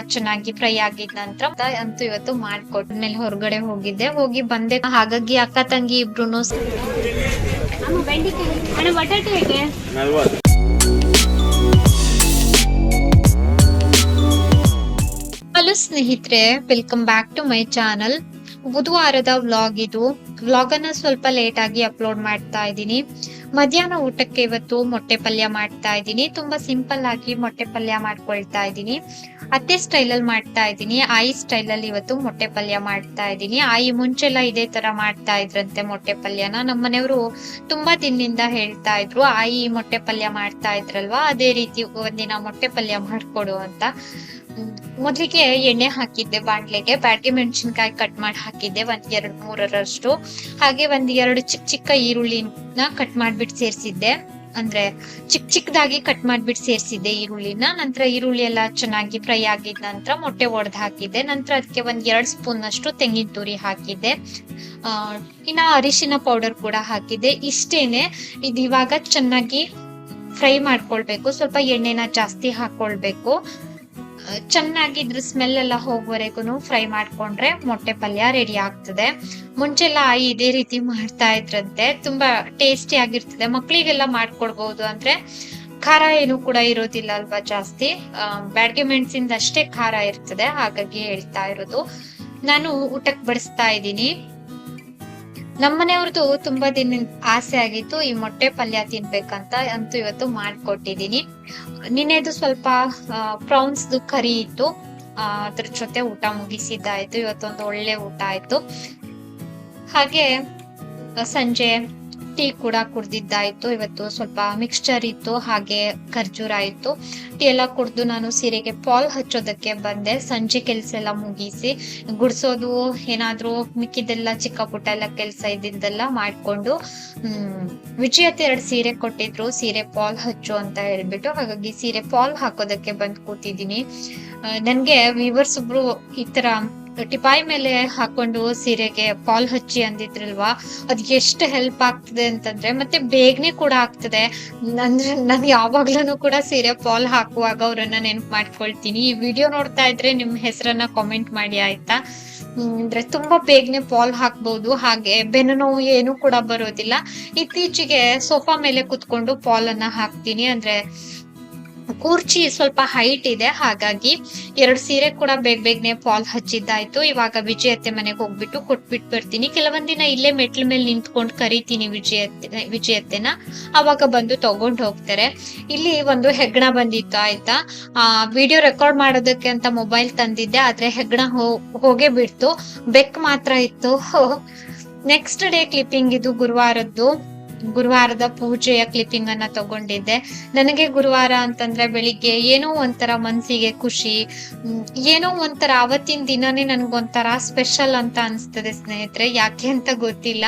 ಚೆನ್ನಾಗಿ ಫ್ರೈ ಆಗಿದ ನಂತರ ಅಂತೂ ಇವತ್ತು ಮಾಡ್ಕೊಟ್ಮೇಲೆ ಹೊರಗಡೆ ಹೋಗಿದ್ದೆ. ಹೋಗಿ ಬಂದೆ. ಹಾಗಾಗಿ ಅಕ್ಕ ತಂಗಿ ಇಬ್ರು ಹಲೋ ಸ್ನೇಹಿತರೆ welcome back to my channel ಬುಧವಾರದ vlog ಇದು. ವ್ಲಾಗ್ ಅನ್ನ ಸ್ವಲ್ಪ ಲೇಟ್ ಆಗಿ ಅಪ್ಲೋಡ್ ಮಾಡ್ತಾ ಇದ್ದೀನಿ. ಮಧ್ಯಾಹ್ನ ಊಟಕ್ಕೆ ಇವತ್ತು ಮೊಟ್ಟೆ ಪಲ್ಯ ಮಾಡ್ತಾ ಇದ್ದೀನಿ. ತುಂಬಾ ಸಿಂಪಲ್ ಆಗಿ ಮೊಟ್ಟೆ ಪಲ್ಯ ಮಾಡ್ಕೊಳ್ತಾ ಇದ್ದೀನಿ. ಅತ್ತೆ ಸ್ಟೈಲ್ ಅಲ್ಲಿ ಮಾಡ್ತಾ ಇದ್ದೀನಿ. ಆಯಿ ಸ್ಟೈಲ್ ಅಲ್ಲಿ ಇವತ್ತು ಮೊಟ್ಟೆ ಪಲ್ಯ ಮಾಡ್ತಾ ಇದ್ದೀನಿ. ಆಯಿ ಮುಂಚೆಲ್ಲ ಇದೇ ತರ ಮಾಡ್ತಾ ಇದ್ರಂತೆ ಮೊಟ್ಟೆ ಪಲ್ಯನ. ನಮ್ಮ ಮನೆಯವರು ತುಂಬಾ ದಿನದಿಂದ ಹೇಳ್ತಾ ಇದ್ರು, ಆಯಿ ಮೊಟ್ಟೆ ಪಲ್ಯ ಮಾಡ್ತಾ ಇದ್ರಲ್ವಾ? ಅದೇ ರೀತಿ ಒಂದಿನ ಮೊಟ್ಟೆ ಪಲ್ಯ ಮಾಡ್ಕೊಡು ಅಂತ. ಮೊದ್ಲಿಗೆ ಎಣ್ಣೆ ಹಾಕಿದ್ದೆ, ಬಾಣ್ಲೆಗೆ. ಬ್ಯಾಟಿ ಮೆಣಸಿನ್ಕಾಯಿ ಕಟ್ ಮಾಡಿ ಹಾಕಿದ್ದೆ, ಒಂದ್ ಎರಡ್ ಮೂರರಷ್ಟು. ಹಾಗೆ ಒಂದ್ ಎರಡು ಚಿಕ್ಕ ಚಿಕ್ಕ ಈರುಳ್ಳಿನ ಕಟ್ ಮಾಡ್ಬಿಟ್ಟು ಸೇರ್ಸಿದ್ದೆ. ಅಂದ್ರೆ ಚಿಕ್ಕ ಚಿಕ್ಕದಾಗಿ ಕಟ್ ಮಾಡ್ಬಿಟ್ಟು ಸೇರ್ಸಿದ್ದೆ ಈರುಳ್ಳಿನ. ನಂತರ ಈರುಳ್ಳಿ ಎಲ್ಲ ಚೆನ್ನಾಗಿ ಫ್ರೈ ಆಗಿದ ನಂತರ ಮೊಟ್ಟೆ ಒಡೆದ್ ಹಾಕಿದ್ದೆ. ನಂತರ ಅದಕ್ಕೆ ಒಂದ್ ಎರಡ್ ಸ್ಪೂನ್ ಅಷ್ಟು ತೆಂಗಿನ ತುರಿ ಹಾಕಿದ್ದೆ. ಇನ್ನ ಅರಿಶಿನ ಪೌಡರ್ ಕೂಡ ಹಾಕಿದ್ದೆ. ಇಷ್ಟೇನೆ ಇದು ಇವಾಗ ಚೆನ್ನಾಗಿ ಫ್ರೈ ಮಾಡ್ಕೊಳ್ಬೇಕು. ಸ್ವಲ್ಪ ಎಣ್ಣೆನ ಜಾಸ್ತಿ ಹಾಕೊಳ್ಬೇಕು. ಚೆನ್ನಾಗಿ ಇದ್ರ ಸ್ಮೆಲ್ ಎಲ್ಲ ಹೋಗುವರೆಗೂ ಫ್ರೈ ಮಾಡ್ಕೊಂಡ್ರೆ ಮೊಟ್ಟೆ ಪಲ್ಯ ರೆಡಿ ಆಗ್ತದೆ. ಮುಂಚೆಲ್ಲ ಇದೇ ರೀತಿ ಮಾಡ್ತಾ ಇದ್ರಂತೆ. ತುಂಬಾ ಟೇಸ್ಟಿ ಆಗಿರ್ತದೆ. ಮಕ್ಕಳಿಗೆಲ್ಲ ಮಾಡ್ಕೊಡ್ಬಹುದು ಅಂದ್ರೆ ಖಾರ ಏನು ಕೂಡ ಇರೋದಿಲ್ಲ ಅಲ್ವಾ ಜಾಸ್ತಿ. ಬ್ಯಾಡ್ಗೆ ಮೆಣಸಿಂದ ಅಷ್ಟೇ ಖಾರ ಇರ್ತದೆ. ಹಾಗಾಗಿ ಹೇಳ್ತಾ ಇರೋದು. ನಾನು ಊಟಕ್ಕೆ ಬಡಿಸ್ತಾ ಇದ್ದೀನಿ. ನಮ್ಮನೆಯವ್ರದ್ದು ತುಂಬಾ ದಿನ ಆಸೆ ಆಗಿತ್ತು, ಈ ಮೊಟ್ಟೆ ಪಲ್ಯ ತಿನ್ಬೇಕಂತ ಅಂತೂ ಇವತ್ತು ಮಾಡ್ಕೊಟ್ಟಿದೀನಿ. ನಿನ್ನೆದು ಸ್ವಲ್ಪ ಪ್ರೌನ್ಸ್ ಕರಿ ಇತ್ತು. ಅದ್ರ ಜೊತೆ ಊಟ ಮುಗಿಸಿದ್ದಾಯ್ತು. ಇವತ್ತೊಂದು ಒಳ್ಳೆ ಊಟ ಆಯ್ತು. ಹಾಗೆ, ಸಂಜೆ ಟೀ ಕೂಡ ಕುಡ್ದಿದ್ದಾಯ್ತು. ಇವತ್ತು ಸ್ವಲ್ಪ ಮಿಕ್ಸ್ಚರ್ ಇತ್ತು, ಹಾಗೆ ಖರ್ಜೂರ ಇತ್ತು ಟೀ ಎಲ್ಲ ಕುಡ್ದು ನಾನು ಸೀರೆಗೆ ಪಾಲ್ ಹಚ್ಚೋದಕ್ಕೆ ಬಂದೆ. ಸಂಜೆ ಕೆಲಸ ಎಲ್ಲ ಮುಗಿಸಿ ಗುಡ್ಸೋದು ಏನಾದ್ರೂ ಮಿಕ್ಕಿದೆಲ್ಲ ಚಿಕ್ಕ ಪುಟ್ಟ ಎಲ್ಲ ಕೆಲಸ ಇದ್ದಿದ್ದೆಲ್ಲ ಮಾಡ್ಕೊಂಡು, ಹ್ಮ್, ವಿಜಯತೆ ಎರಡು ಸೀರೆ ಕೊಟ್ಟಿದ್ರು. ಸೀರೆ ಪಾಲ್ ಹಚ್ಚು ಅಂತ ಹೇಳ್ಬಿಟ್ಟು ಹಾಗಾಗಿ ಸೀರೆ ಪಾಲ್ ಹಾಕೋದಕ್ಕೆ ಬಂದು ಕೂತಿದ್ದೀನಿ. ನನ್ಗೆ ವಿವರ್ಸ್ ಒಬ್ರು ಈ ತರ ಟಿಪಾಯಿ ಮೇಲೆ ಹಾಕೊಂಡು ಸೀರೆಗೆ ಪಾಲ್ ಹಚ್ಚಿ ಅಂದಿದ್ರಲ್ವಾ? ಅದ್ ಎಷ್ಟು ಹೆಲ್ಪ್ ಆಗ್ತದೆ ಅಂತಂದ್ರೆ, ಮತ್ತೆ ಬೇಗನೆ ಕೂಡ ಆಗ್ತದೆ. ಅಂದ್ರೆ ನಾನು ಯಾವಾಗ್ಲೂ ಕೂಡ ಸೀರೆ ಪಾಲ್ ಹಾಕುವಾಗ ಅವ್ರನ್ನ ನೆನ್ಪು ಮಾಡ್ಕೊಳ್ತೀನಿ. ಈ ವಿಡಿಯೋ ನೋಡ್ತಾ ಇದ್ರೆ ನಿಮ್ ಹೆಸರನ್ನ ಕಾಮೆಂಟ್ ಮಾಡಿ, ಆಯ್ತಾ? ಅಂದ್ರೆ ತುಂಬಾ ಬೇಗನೆ ಪಾಲ್ ಹಾಕ್ಬಹುದು ಹಾಗೆ ಬೆನ್ನು ನೋವು ಏನು ಕೂಡ ಬರೋದಿಲ್ಲ. ಇತ್ತೀಚೆಗೆ ಸೋಫಾ ಮೇಲೆ ಕುತ್ಕೊಂಡು ಪಾಲ್ ಅನ್ನ ಹಾಕ್ತೀನಿ. ಅಂದ್ರೆ ಕೂರ್ಚಿ ಸ್ವಲ್ಪ ಹೈಟ್ ಇದೆ, ಹಾಗಾಗಿ ಎರಡು ಸೀರೆ ಕೂಡ ಬೇಗ ಬೇಗನೆ ಫಾಲ್ ಹಚ್ಚಿದ್ದಾಯ್ತು. ಇವಾಗ ವಿಜಯತ್ತೆ ಮನೆಗೆ ಹೋಗ್ಬಿಟ್ಟು ಕೊಟ್ಬಿಟ್ಟು ಬರ್ತೀನಿ. ದಿನ ಇಲ್ಲೇ ಮೆಟ್ಲ ಮೇಲೆ ನಿಂತ್ಕೊಂಡು ಕರಿತೀನಿ ವಿಜಯತ್ತೆ, ವಿಜಯತ್ತೆನ. ಅವಾಗ ಬಂದು ತಗೊಂಡ್ ಹೋಗ್ತಾರೆ. ಇಲ್ಲಿ ಒಂದು ಹೆಗ್ಣ ಬಂದಿತ್ತು, ಆಯ್ತಾ? ಆ ವಿಡಿಯೋ ರೆಕಾರ್ಡ್ ಮಾಡೋದಕ್ಕೆ ಅಂತ ಮೊಬೈಲ್ ತಂದಿದ್ದೆ, ಆದ್ರೆ ಹೆಗ್ಣ ಹೋಗೆ ಹೋಗೇ ಬಿಡ್ತು. ಬೆಕ್ ಮಾತ್ರ ಇತ್ತು. ನೆಕ್ಸ್ಟ್ ಡೇ ಕ್ಲಿಪ್ಪಿಂಗ್ ಇದು ಗುರುವಾರದ್ದು. ಗುರುವಾರದ ಪೂಜೆಯ ಕ್ಲಿಪ್ಪಿಂಗ್ ಅನ್ನ ತಗೊಂಡಿದ್ದೆ. ನನಗೆ ಗುರುವಾರ ಅಂತಂದ್ರೆ ಬೆಳಿಗ್ಗೆ ಏನೋ ಒಂಥರ ಮನ್ಸಿಗೆ ಖುಷಿ ಏನೋ ಒಂಥರ ಅವತ್ತಿನ ದಿನನೇ ನನ್ಗೊಂಥರ ಸ್ಪೆಷಲ್ ಅಂತ ಅನ್ಸ್ತದೆ ಸ್ನೇಹಿತರೆ. ಯಾಕೆ ಅಂತ ಗೊತ್ತಿಲ್ಲ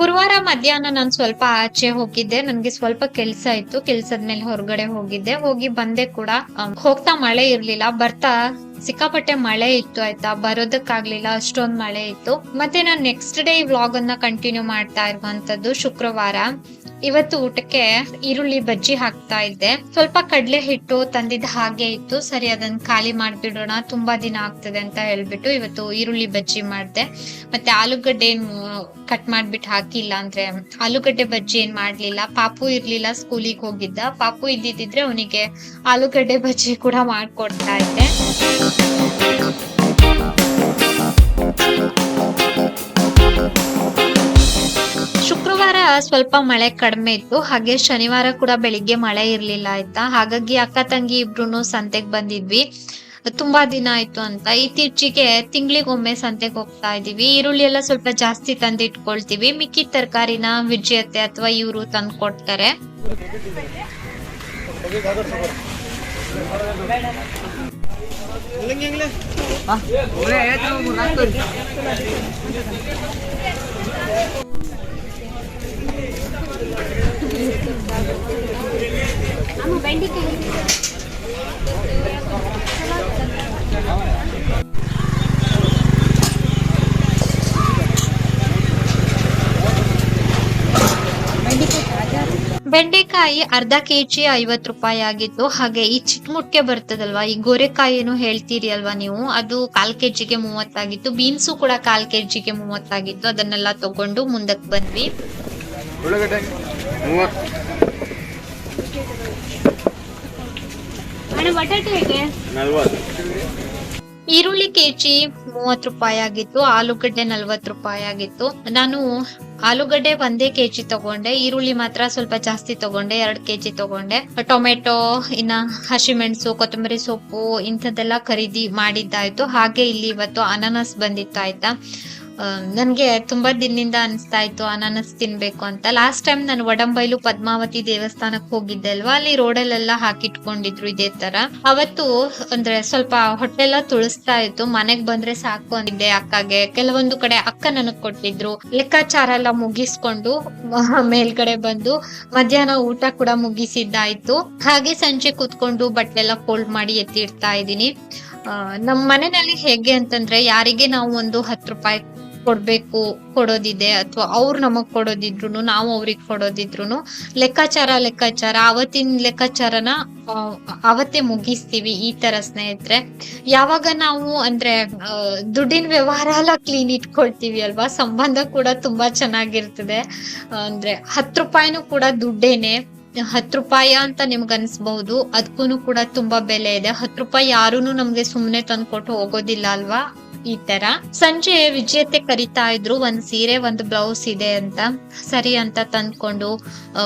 ಗುರುವಾರ ಮಧ್ಯಾಹ್ನ ನಾನು ಸ್ವಲ್ಪ ಆಚೆ ಹೋಗಿದ್ದೆ. ನನ್ಗೆ ಸ್ವಲ್ಪ ಕೆಲ್ಸ ಇತ್ತು. ಕೆಲ್ಸದ ಮೇಲೆ ಹೊರಗಡೆ ಹೋಗಿದ್ದೆ. ಹೋಗಿ ಬಂದೆ ಕೂಡ. ಹೋಗ್ತಾ ಮಳೆ ಇರ್ಲಿಲ್ಲ. ಬರ್ತಾ ಸಿಕ್ಕಾಪಟ್ಟೆ ಮಳೆ ಇತ್ತು ಆಯ್ತಾ? ಬರೋದಕ್ಕಾಗ್ಲಿಲ್ಲ. ಅಷ್ಟೊಂದ್ ಮಳೆ ಇತ್ತು. ಮತ್ತೆ ನಾನು ನೆಕ್ಸ್ಟ್ ಡೇ ವ್ಲಾಗ್ ಅನ್ನ ಕಂಟಿನ್ಯೂ ಮಾಡ್ತಾ ಇರುವಂತದ್ದು ಶುಕ್ರವಾರ. ಇವತ್ತು ಊಟಕ್ಕೆ ಈರುಳ್ಳಿ ಬಜ್ಜಿ ಹಾಕ್ತಾ ಇದ್ದೆ. ಸ್ವಲ್ಪ ಕಡ್ಲೆ ಹಿಟ್ಟು ತಂದಿದ್ದ ಹಾಗೆ ಇತ್ತು. ಸರಿ ಅದನ್ನ ಖಾಲಿ ಮಾಡ್ಬಿಡೋಣ. ತುಂಬಾ ದಿನ ಆಗ್ತದೆ ಅಂತ ಹೇಳ್ಬಿಟ್ಟು ಇವತ್ತು ಈರುಳ್ಳಿ ಬಜ್ಜಿ ಮಾಡ್ದೆ. ಮತ್ತೆ ಆಲೂಗಡ್ಡೆ ಕಟ್ ಮಾಡ್ಬಿಟ್ಟು ಹಾಕಿಲ್ಲ ಅಂದ್ರೆ ಆಲೂಗಡ್ಡೆ ಬಜ್ಜಿ ಏನ್ ಮಾಡ್ಲಿಲ್ಲ. ಪಾಪು ಇರ್ಲಿಲ್ಲ, ಸ್ಕೂಲಿಗೆ ಹೋಗಿದ್ದ. ಪಾಪು ಇದ್ದಿದ್ರೆ ಅವನಿಗೆ ಆಲೂಗಡ್ಡೆ ಬಜ್ಜಿ ಕೂಡ ಮಾಡ್ಕೊಡ್ತಾ ಇದ್ದೆ. ಸ್ವಲ್ಪ ಮಳೆ ಕಡಿಮೆ ಇತ್ತು. ಹಾಗೆ ಶನಿವಾರ ಕೂಡ ಬೆಳಿಗ್ಗೆ ಮಳೆ ಇರ್ಲಿಲ್ಲ ಆಯ್ತಾ? ಹಾಗಾಗಿ ಅಕ್ಕ ತಂಗಿ ಇಬ್ರು ಸಂತೆಗೆ ಬಂದಿದ್ವಿ. ತುಂಬಾ ದಿನ ಆಯ್ತು ಅಂತ. ಇತ್ತೀಚೆಗೆ ತಿಂಗಳಿಗೊಮ್ಮೆ ಸಂತೆಗೆ ಹೋಗ್ತಾ ಇದೀವಿ ಈರುಳ್ಳಿ ಎಲ್ಲ ಸ್ವಲ್ಪ ಜಾಸ್ತಿ ತಂದಿಟ್ಕೊಳ್ತೀವಿ. ಮಿಕ್ಕಿದ ತರಕಾರಿನ ವಿಜಯತೆ ಅಥವಾ ಇವರು ತಂದು ಕೊಡ್ತಾರೆ ಬೆಂಡೆಕಾಯಿ ಅರ್ಧ ಅರ್ಧ ಕೆಜಿ ಐವತ್ ರೂಪಾಯಿ ಆಗಿತ್ತು. ಹಾಗೆ ಈ ಚಿಕ್ಕ ಮುಟ್ಕೆ ಬರ್ತದಲ್ವಾ? ಈ ಗೋರೆಕಾಯಿ ಏನು ಹೇಳ್ತೀರಿ ಅಲ್ವಾ ನೀವು? ಅದು ಕಾಲ್ ಕೆಜಿಗೆ ಮೂವತ್ತಾಗಿತ್ತು. ಬೀನ್ಸು ಕೂಡ ಕಾಲ್ ಕೆಜಿಗೆ ಮೂವತ್ತಾಗಿತ್ತು. ಅದನ್ನೆಲ್ಲ ತಗೊಂಡು ಮುಂದಕ್ಕೆ ಬಂದ್ವಿ. ಬಟಾಟೆ ಕೆ ಜಿ ಈರುಳ್ಳಿ ಕೆಜಿ ಮೂವತ್ ರೂಪಾಯಿ ಆಗಿತ್ತು ಆಲೂಗಡ್ಡೆ ನಲ್ವತ್ ರೂಪಾಯಿ ಆಗಿತ್ತು. ನಾನು ಆಲೂಗಡ್ಡೆ ಒಂದೇ ಕೆಜಿ ತಗೊಂಡೆ ಈರುಳ್ಳಿ ಮಾತ್ರ ಸ್ವಲ್ಪ ಜಾಸ್ತಿ ತಗೊಂಡೆ ಎರಡ್ ಕೆಜಿ ತಗೊಂಡೆ. ಟೊಮೆಟೊ ಇನ್ನ ಹಸಿಮೆಣಸು ಕೊತ್ತಂಬರಿ ಸೊಪ್ಪು ಇಂಥದ್ದೆಲ್ಲ ಖರೀದಿ ಮಾಡಿದ್ದಾಯ್ತು. ಹಾಗೆ ಇಲ್ಲಿ ಇವತ್ತು ಅನಾನಸ್ ಬಂದಿತ್ತು ಆಯ್ತಾ ಆ, ನನ್ಗೆ ತುಂಬಾ ದಿನದಿಂದ ಅನಿಸ್ತಾ ಇತ್ತು, ಅನಾನಸ್ ತಿನ್ಬೇಕು ಅಂತ. ಲಾಸ್ಟ್ ಟೈಮ್ ನಾನು ವಡಂಬೈಲು ಪದ್ಮಾವತಿ ದೇವಸ್ಥಾನಕ್ಕೆ ಹೋಗಿದ್ದೆ ಅಲ್ವಾ? ಅಲ್ಲಿ ರೋಡಲ್ಲೆಲ್ಲ ಹಾಕಿಟ್ಕೊಂಡಿದ್ರು ಇದೇ ತರ. ಅವತ್ತು, ಅಂದ್ರೆ ಸ್ವಲ್ಪ ಹೊಟ್ಟೆಲ್ಲ ತುಳಿಸ್ತಾ ಇತ್ತು. ಮನೆಗ್ ಬಂದ್ರೆ ಸಾಕು ಅಂದಿದ್ದೆ ಅಕ್ಕಗೆ. ಕೆಲವೊಂದು ಕಡೆ ಅಕ್ಕ ನನಗ್ ಕೊಟ್ಟಿದ್ರು. ಲೆಕ್ಕಾಚಾರ ಎಲ್ಲ ಮುಗಿಸ್ಕೊಂಡು ಮೇಲ್ಗಡೆ ಬಂದು ಮಧ್ಯಾಹ್ನ ಊಟ ಕೂಡ ಮುಗಿಸಿದ್ದಾಯ್ತು. ಹಾಗೆ ಸಂಜೆ ಕೂತ್ಕೊಂಡು ಬಟ್ಟೆ ಎಲ್ಲ ಫೋಲ್ಡ್ ಮಾಡಿ ಎತ್ತಿಡ್ತಾ ಇದ್ದೀನಿ. ನಮ್ಮ ನಮ್ ಮನೆಯಲ್ಲಿ ಹೇಗೆ ಅಂತಂದ್ರೆ, ಯಾರಿಗೆ ನಾವು ಒಂದು ಹತ್ತು ರೂಪಾಯಿ ಕೊಡ್ಬೇಕು, ಕೊಡೋದಿದೆ ಅಥವಾ ಅವ್ರು ನಮಗ್ ಕೊಡೋದಿದ್ರು ನಾವು ಅವ್ರಿಗೆ ಕೊಡೋದಿದ್ರು ಲೆಕ್ಕಾಚಾರ ಲೆಕ್ಕಾಚಾರ, ಅವತ್ತಿನ ಲೆಕ್ಕಾಚಾರನ ಅವತ್ತೇ ಮುಗಿಸ್ತೀವಿ ಈ ತರ ಸ್ನೇಹಿತರೆ. ಯಾವಾಗ ನಾವು ಅಂದ್ರೆ ದುಡ್ಡಿನ ವ್ಯವಹಾರ ಎಲ್ಲ ಕ್ಲೀನ್ ಇಟ್ಕೊಳ್ತೀವಿ ಅಲ್ವಾ? ಸಂಬಂಧ ಕೂಡ ತುಂಬಾ ಚೆನ್ನಾಗಿರ್ತದೆ. ಅಂದ್ರೆ ಹತ್ತು ರೂಪಾಯಿನೂ ಕೂಡ ದುಡ್ಡೇನೆ. ಹತ್ತು ರೂಪಾಯಿ ಅಂತ ನಿಮ್ಗೆ ಅನ್ಸ್ಬಹುದು ಅದಕ್ಕೂ ಕೂಡ ತುಂಬಾ ಬೆಲೆ ಇದೆ. ಹತ್ತು ರೂಪಾಯಿ ಯಾರೂ ನಮ್ಗೆ ಸುಮ್ನೆ ತಂದ್ಕೊಟ್ಟು ಹೋಗೋದಿಲ್ಲ ಅಲ್ವಾ? ಈ ತರ. ಸಂಜೆ ವಿಜೇತೆ ಕರಿತಾ ಇದ್ರು, ಒಂದ್ ಸೀರೆ, ಒಂದು ಬ್ಲೌಸ್ ಇದೆ ಅಂತ. ಸರಿ ಅಂತ ತಂದ್ಕೊಂಡು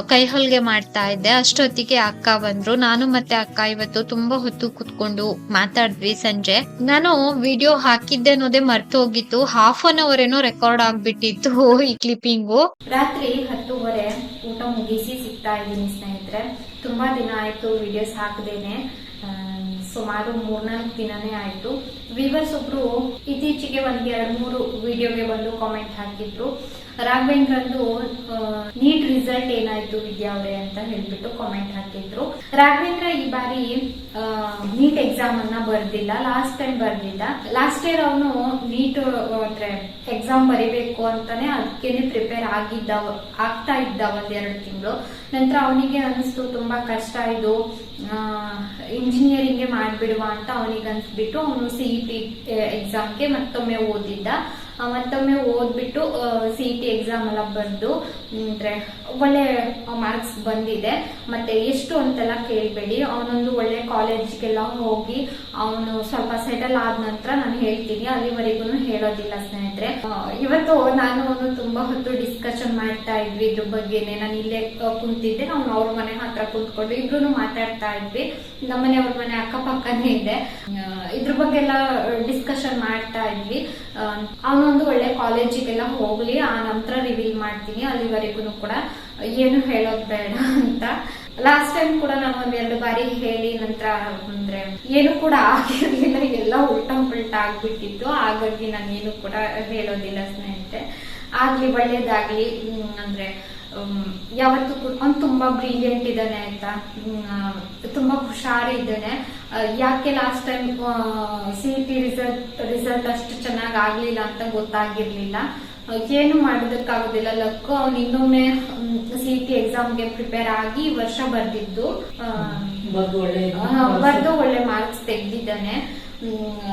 ಕೈ ಹೊಲ್ಗೆ ಮಾಡ್ತಾ ಇದ್ದೆ. ಅಷ್ಟೊತ್ತಿಗೆ ಅಕ್ಕ ಬಂದ್ರು. ನಾನು ಮತ್ತೆ ಅಕ್ಕ ಇವತ್ತು ತುಂಬಾ ಹೊತ್ತು ಕುತ್ಕೊಂಡು ಮಾತಾಡಿದ್ವಿ ಸಂಜೆ. ನಾನು ವಿಡಿಯೋ ಹಾಕಿದ್ದೆ ಅನ್ನೋದೇ ಮರ್ತು ಹೋಗಿತ್ತು. ಹಾಫ್ ಅನ್ ಅವರ್ ಏನೋ ರೆಕಾರ್ಡ್ ಆಗ್ಬಿಟ್ಟಿತ್ತು ಈ ಕ್ಲಿಪ್ಪಿಂಗು. ರಾತ್ರಿ ಹತ್ತುವರೆ ಊಟ ಮುಗಿಸಿ ಸಿಗ್ತಾ ಇದ್ದೀನಿ ಸ್ನೇಹಿತರೆ. ತುಂಬಾ ದಿನ ಆಯ್ತು ವಿಡಿಯೋಸ್ ಹಾಕದೇನೆ. ಸುಮಾರು ಮೂರ್ನಾಲ್ಕು ದಿನನೇ ಆಯ್ತು. ವಿವರ್ಸ್ ಒಬ್ರು ಇತ್ತೀಚೆಗೆ ಒಂದ್ ಎರಡು ಮೂರು ವಿಡಿಯೋಗೆ ಬಂದು ಕಾಮೆಂಟ್ ಹಾಕಿದ್ರು. ರಾಘವೇಂದ್ರಂದು ನೀಟ್ ರಿಸಲ್ಟ್ ಏನಾಯ್ತು ವಿದ್ಯಾ ಅವರೇ ಅಂತ ಹೇಳ್ಬಿಟ್ಟು ಕಾಮೆಂಟ್ ಹಾಕಿದ್ರು. ರಾಘವೇಂದ್ರ ಈ ಬಾರಿ ನೀಟ್ ಎಕ್ಸಾಮ್ ಅನ್ನ ಬರ್ದಿಲ್ಲ ಲಾಸ್ಟ್ ಟೈಮ್ ಬರ್ದಿಲ್ಲ ಲಾಸ್ಟ್ ಇಯರ್ ಅವನು ನೀಟ್ ಅಂದ್ರೆ ಎಕ್ಸಾಮ್ ಬರಿಬೇಕು ಅಂತಾನೆ ಅದಕ್ಕೇನೆ ಪ್ರಿಪೇರ್ ಆಗಿದ್ದ, ಆಗ್ತಾ ಇದ್ದ ಒಂದ್ ಎರಡು ತಿಂಗಳು. ನಂತರ ಅವನಿಗೆ ಅನಿಸ್ತು, ತುಂಬಾ ಕಷ್ಟ ಇದು ಇಂಜಿನಿಯರಿಂಗ್ ಮಾಡ್ಬಿಡುವ ಅಂತ ಅವನಿಗೆ ಅನ್ಸ್ಬಿಟ್ಟು ಅವನು ಸಿಇಟಿ ಎಕ್ಸಾಮ್ಗೆ ಮತ್ತೊಮ್ಮೆ ಓದಿದ್ದ. ಮತ್ತೊಮ್ಮೆ ಓದ್ಬಿಟ್ಟು ಸಿ ಟಿ ಎಕ್ಸಾಮ್ ಎಲ್ಲ ಬರೆದು ಅಂದ್ರೆ ಒಳ್ಳೆ ಮಾರ್ಕ್ಸ್ ಬಂದಿದೆ. ಮತ್ತೆ ಎಷ್ಟು ಅಂತೆಲ್ಲ ಕೇಳಬೇಡಿ. ಅವನೊಂದು ಒಳ್ಳೆ ಕಾಲೇಜ್ಗೆಲ್ಲ ಹೋಗಿ ಅವನು ಸ್ವಲ್ಪ ಸೆಟಲ್ ಆದ ನಂತರ ನಾನು ಹೇಳ್ತೀನಿ. ಅಲ್ಲಿವರೆಗೂ ಹೇಳೋದಿಲ್ಲ ಸ್ನೇಹಿತರೆ. ಇವತ್ತು ನಾನು ಅವನು ತುಂಬಾ ಹೊತ್ತು ಡಿಸ್ಕಷನ್ ಮಾಡ್ತಾ ಇದ್ವಿ ಇದ್ರ ಬಗ್ಗೆನೆ. ನಾನು ಇಲ್ಲೇ ಕುಂತಿದ್ದೆ. ನಾವು ಅವ್ರ ಮನೆ ಹತ್ರ ಕುಂತ್ಕೊಂಡು ಇಬ್ರು ಮಾತಾಡ್ತಾ ಇದ್ವಿ. ನಮ್ಮನೆ ಅವ್ರ ಮನೆ ಅಕ್ಕಪಕ್ಕನೇ ಇದೆ. ಇದ್ರ ಬಗ್ಗೆ ಎಲ್ಲ ಡಿಸ್ಕಷನ್ ಮಾಡ್ತಾ ಇದ್ವಿ. ಅವನೊಂದು ಒಳ್ಳೆ ಕಾಲೇಜಿಗೆಲ್ಲ ಹೋಗ್ಲಿ. ಆ ನಂತರ ರಿವೀಲ್ ಮಾಡ್ತೀನಿ. ಅಲ್ಲಿವರೆಗೂ ಕೂಡ ಏನು ಹೇಳೋದ್ ಬೇಡ ಅಂತ. ಲಾಸ್ಟ್ ಟೈಮ್ ಕೂಡ ನಾನು ಒಂದೆರಡು ಬಾರಿ ಹೇಳಿ ನಂತರ, ಅಂದ್ರೆ ಏನು ಕೂಡ ಆಗಿರ್ಲಿಲ್ಲ, ಎಲ್ಲ ಉಲ್ಟಾ ಪುಲ್ಟ ಆಗ್ಬಿಟ್ಟಿತ್ತು. ಹಾಗಾಗಿ ನಾನು ಏನು ಕೂಡ ಹೇಳೋದಿಲ್ಲ ಸ್ನೇಹಿತೆ ಆಗ್ಲಿ, ಒಳ್ಳೇದಾಗ್ಲಿ ಅಂದ್ರೆ ಯಾವತ್ತು ಕೂಡ ಅವ್ನು ತುಂಬಾ ಬ್ರಿಲಿಯಂಟ್ ಇದ್ದಾನೆ ಆಯ್ತಾ? ತುಂಬಾ ಹುಷಾರಿದ್ದಾನೆ ಯಾಕೆ last time C T result result ಅಷ್ಟು ಚೆನ್ನಾಗಿ ಆಗ್ಲಿಲ್ಲ ಅಂತ ಗೊತ್ತಾಗಿರ್ಲಿಲ್ಲ. ಏನು ಮಾಡೋದಕ್ಕಾಗೋದಿಲ್ಲ. ಲಕ್ ಅವ್ನು ಇನ್ನೊಮ್ಮೆ ಸಿ ಟಿ ಎಕ್ಸಾಮ್ಗೆ ಪ್ರಿಪೇರ್ ಆಗಿ ವರ್ಷ ಬರ್ದಿದ್ದು. ಬರ್ದು ಒಳ್ಳೆ ಮಾರ್ಕ್ಸ್ ತೆಗ್ದಿದ್ದಾನೆ.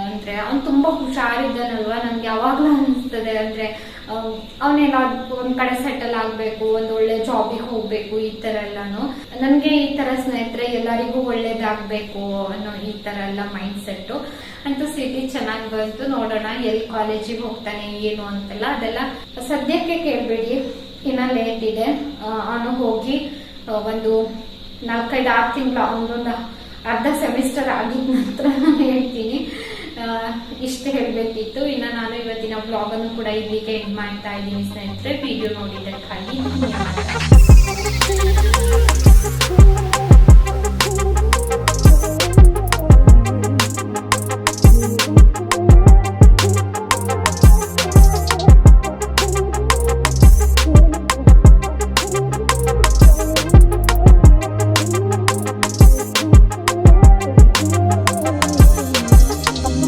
ಅಂದ್ರೆ ಅವ್ನು ತುಂಬಾ ಹುಷಾರಿದ್ದಾನಲ್ವ? ನನ್ಗೆ ಯಾವಾಗ್ಲೂ ಅನಿಸ್ತದೆ, ಅಂದ್ರೆ ಅವನೆಲ್ಲ ಒಂದ್ ಕಡೆ ಸೆಟಲ್ ಆಗ್ಬೇಕು, ಒಂದ್ ಒಳ್ಳೆ ಜಾಬಿಗೆ ಹೋಗ್ಬೇಕು, ಈ ತರ ಎಲ್ಲಾನು. ನನ್ಗೆ ಈ ತರ ಸ್ನೇಹಿತರೆ, ಎಲ್ಲರಿಗೂ ಒಳ್ಳೇದಾಗ್ಬೇಕು ಅನ್ನೋ ಈ ತರ ಎಲ್ಲ ಮೈಂಡ್ ಸೆಟ್ ಅಂತೂ ಸಿಟಿ ಚೆನ್ನಾಗಿ ಬಂತು, ನೋಡೋಣ, ಎಲ್ಲಿ ಕಾಲೇಜಿಗೆ ಹೋಗ್ತಾನೆ, ಏನು ಅಂತೆಲ್ಲ ಅದೆಲ್ಲ ಸದ್ಯಕ್ಕೆ ಕೇಳ್ಬೇಡಿ. ಇನ್ನ ಲೇಟ್ ಇದೆ. ಅವನು ಹೋಗಿ ಒಂದು ನಾಲ್ಕೈದು ಆರು ತಿಂಗಳು ಅವನೊಂದು ಅರ್ಧ ಸೆಮಿಸ್ಟರ್ ಆಗಿದ ನಂತರ ಹೇಳ್ತೀನಿ. ಇಷ್ಟು ಹೇಳಬೇಕಿತ್ತು. ಇನ್ನು ನಾನು ಇವತ್ತಿನ ಬ್ಲಾಗನ್ನು ಕೂಡ ಇಲ್ಲಿಗೆ ಎಂಡ್ ಮಾಡ್ತಾ ಇದ್ದೀನಿ ಸ್ನೇಹಿತರೆ. ವಿಡಿಯೋ ನೋಡಿದ್ದಕ್ಕಾಗಿ ಧನ್ಯವಾದ.